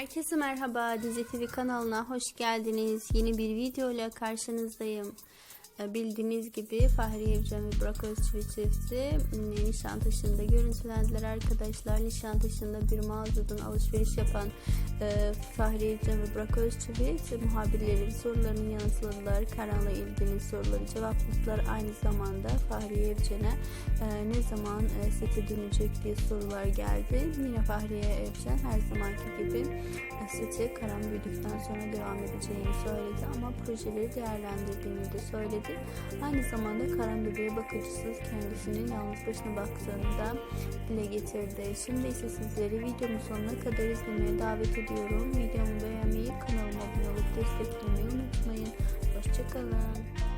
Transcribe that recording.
Herkese merhaba Dizi TV kanalına hoş geldiniz. Yeni bir video ile karşınızdayım. Ee, Bildiğiniz gibi Fahriye Evcen ve Burak Özçivit çifti e, Nişantaşı'nda görüntülendiler arkadaşlar. Nişantaşı'nda bir mağazadan alışveriş yapan e, Fahriye Evcen ve Burak Özçivit muhabirlerin sorularını yanıtladılar. Karan'la ilgili soruları cevapladılar. Aynı zamanda Fahriye Evcen'e e, ne zaman e, sete dönecek diye sorular geldi. Yine Fahriye Evcen her zamanki gibi e, sete Karan büyüdükten sonra devam edeceğini söyledi ama projeleri değerlendirdiğini de söyledi. Aynı zamanda Karan bebeğe bakıcısız kendisinin yalnız başına baktığını da dile getirdi. Şimdi ise sizleri videomun sonuna kadar izlemeye davet ediyorum. Videomu beğenmeyi, kanalıma abone olup desteklemeyi unutmayın. Hoşçakalın.